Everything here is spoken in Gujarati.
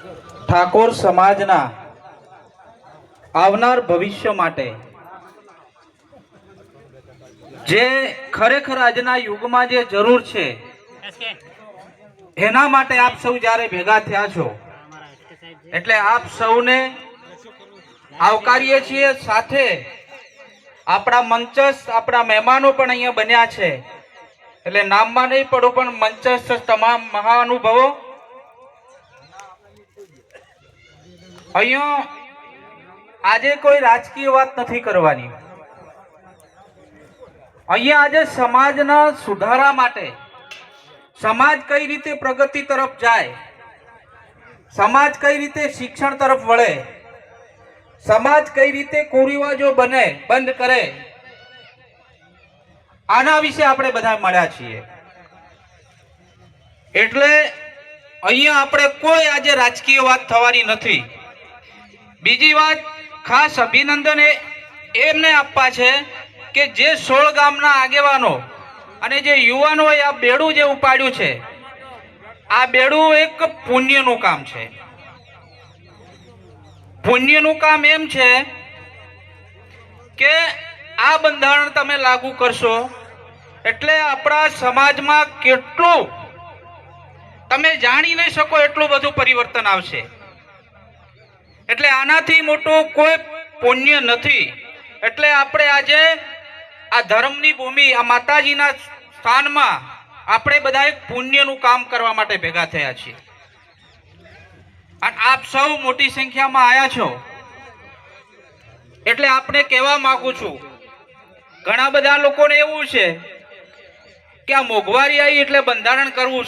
ઠાકોર સમાજના આવનાર ભવિષ્ય માટે. જે ખરેખર આજના યુગમાં જે જરૂર છે એના માટે આપ સૌ જ્યારે ભેગા થયા છો એટલે આપ સૌને આવકારીએ છીએ સાથે આપણા મંચસ્થ આપણા મહેમાનો પણ અહીંયા બન્યા છે. એટલે નામમાં નહીં પડું પણ મંચસ્થ તમામ મહાનુભવો અહીંયા આજે કોઈ રાજકીય વાત નથી કરવાની. અહીંયા આજે સમાજના સુધારા માટે સમાજ કઈ રીતે પ્રગતિ તરફ જાય, સમાજ કઈ રીતે શિક્ષણ તરફ વળે, સમાજ કઈ રીતે કુરિવાજો બને, બંધ કરે, આના વિશે આપણે બધા મળ્યા છીએ. એટલે અહીંયા આપણે કોઈ આજે રાજકીય વાત થવાની નથી. બીજી વાત, ખાસ અભિનંદન એમને આપવા છે કે જે સોળ ગામના આગેવાનો અને જે યુવાનોએ આ બેડું જે ઉપાડ્યું છે, આ બેડું એક પુણ્યનું કામ છે. પુણ્યનું કામ એમ છે કે આ બંધારણ તમે લાગુ કરશો એટલે આપણા સમાજમાં કેટલું તમે જાણી નહીં શકો એટલું બધું પરિવર્તન આવશે. એટલે આનાથી મોટું કોઈ પુણ્ય નથી. એટલે આપણે આજે આ ધર્મની ભૂમિ, આ માતાજીના સ્થાનમાં આપણે બધા એક પુણ્યનું કામ કરવા માટે ભેગા થયા છીએ. આપ સૌ મોટી સંખ્યામાં આવ્યા છો. એટલે આપણે કહેવા માંગુ છું, ઘણા બધા લોકોને એવું છે કે આ મોંઘવારી આવી એટલે બંધારણ કરવું